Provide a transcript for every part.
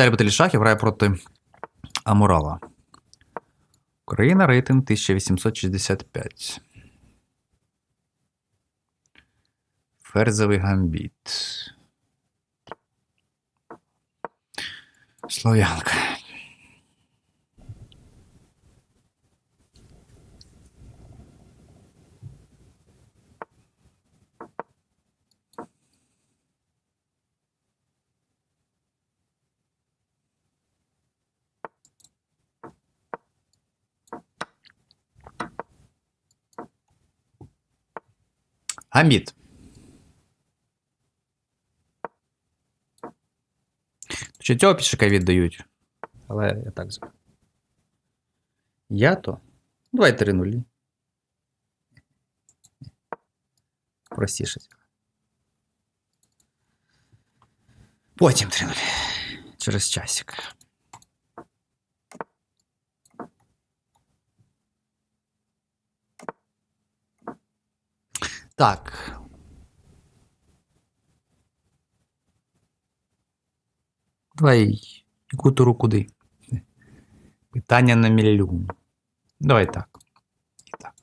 Віталій Баталішах, я граю проти Амурала. Україна рейтинг 1865. Ферзовий гамбіт. Слов'янка. Гамбіт. Ще цього пішака віддають. Але я так знаю. Я то. Давай три нулі. Простіше. Потім три нулі. Через часик. Так. Давай, яку туру куди? Питання на мільйон. Давай так. І так.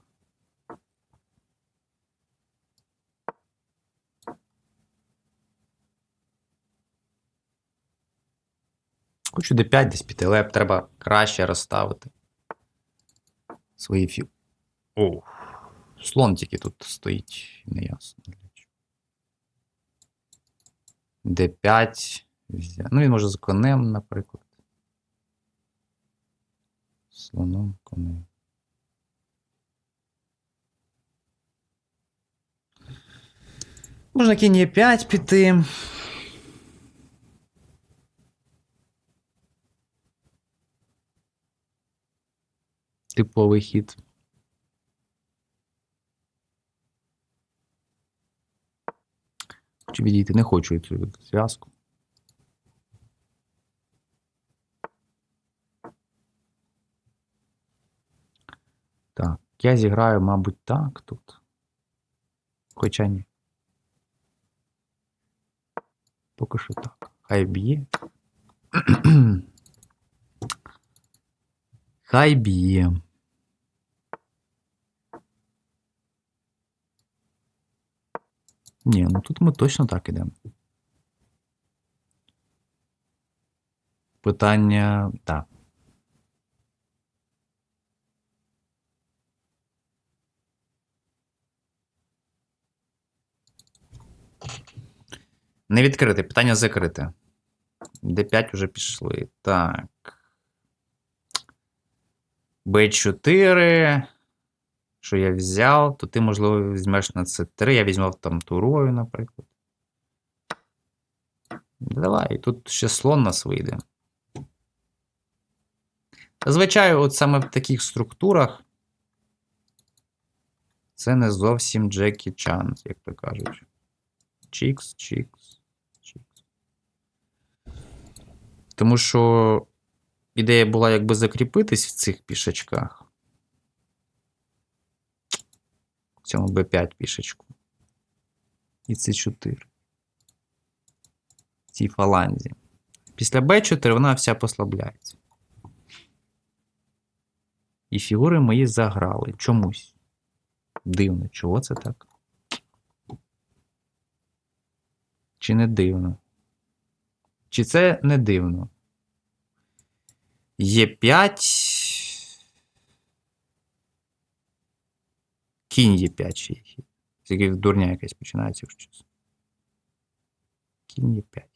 Хочу d5 десь піти, але треба краще розставити свої фіг. О, слон тільки тут стоїть, неясно. для чого. d5. Ну, він може з конем, наприклад. Слоном, конем. Можна кінь Е5 піти. Типовий хід. Хочу відійти, не хочу цю зв'язку. Так, я зіграю, мабуть, так тут. Хоча ні. Поки що так. Хай б'є. Хай б'є. Ні, ну тут ми точно так ідемо. Питання. Так. Не відкрите, питання закрите. D5 вже пішли. Так. B4. Що я взяв, то ти, можливо, візьмеш на C3. Я візьму там турою, наприклад. Давай, тут ще слон нас вийде. Зазвичай, от саме в таких структурах. Це не зовсім Джекі Чан, як то кажуть. Чікс, чікс, чікс. Тому що ідея була якби закріпитись в цих пішачках. В цьому B5 пішечку. І C4. В цій фаланзі. Після B4 вона вся послабляється. І фігури мої заграли чомусь. Дивно, чого це так? Чи не дивно? Чи це не дивно? Є 5. Кінь є 5 ще є хід. Тільки дурня якась починається в щось. Кінь є 5.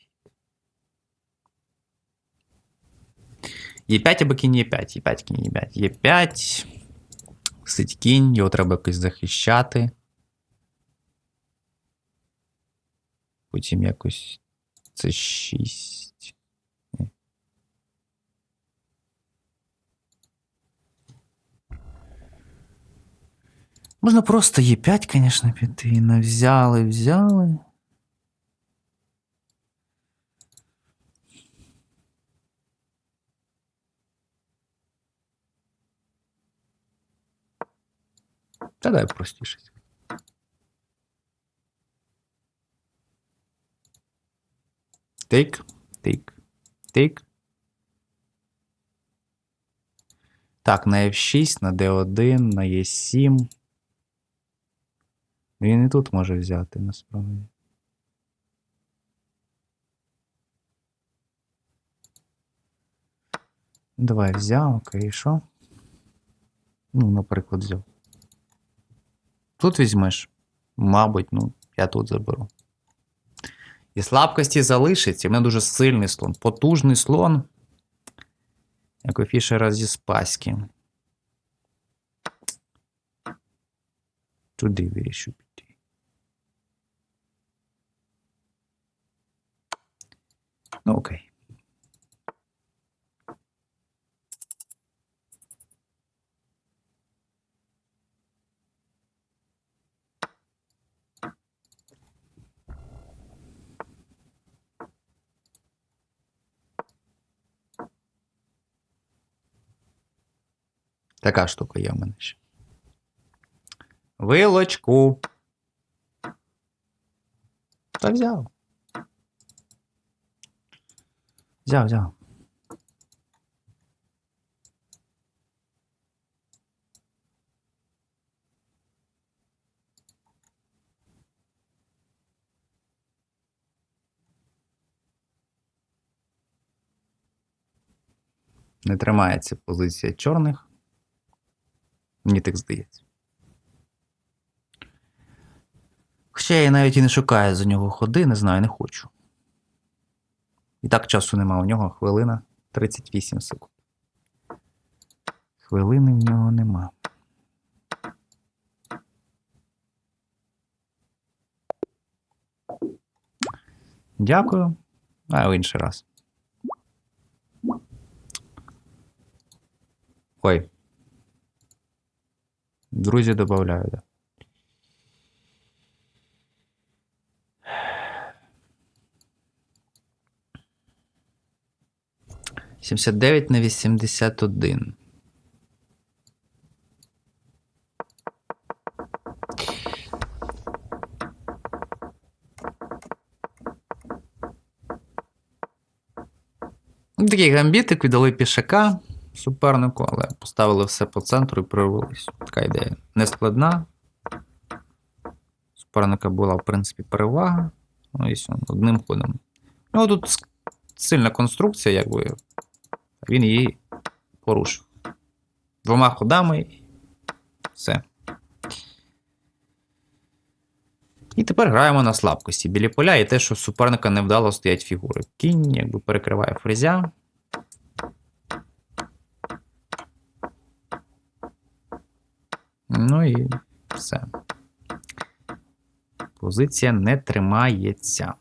Є 5 або кінь є 5. Є 5 кінь є 5. Є 5. Сидь кінь, його треба якось захищати. Потім якось це 6. Можна просто е є 5 звісно, піти. і Навзяли, взяли. Та дай простіше. Тейк, тик, тик. Так, на F6, на D1, на е E7. Він і тут може взяти, насправді. Давай взяв, окей, що? Ну, наприклад, взяв. Тут візьмеш. Мабуть, ну, я тут заберу. І слабкості залишиться. У мене дуже сильний слон. Потужний слон. Як у Фішера зі Спаськи. Туди вирішу піти. Ну, окей. Така штука є в мене ще. Вилочку. Та взяв. Взяв, взяв. Не тримається позиція чорних. Мені так здається. Хоча я навіть і не шукаю за нього ходи, не знаю, не хочу. І так часу нема у нього хвилина 38 секунд. Хвилини в нього нема. Дякую. А в інший раз. Ой. Друзі додаю, да. Сімдесят дев'ять на вісімдесят один. Ну, Такий гамбітик віддали пішака супернику, але поставили все по центру і прорвались. Така ідея не складна. Суперника була, в принципі, перевага. Ну, і одним ходом. Ну, тут сильна конструкція, якби. Він її порушив. Двома ходами. Все. І тепер граємо на слабкості. Білі поля і те, що суперника невдало стоять фігури. Кінь, якби перекриває фрезя. Ну і все. Позиція не тримається.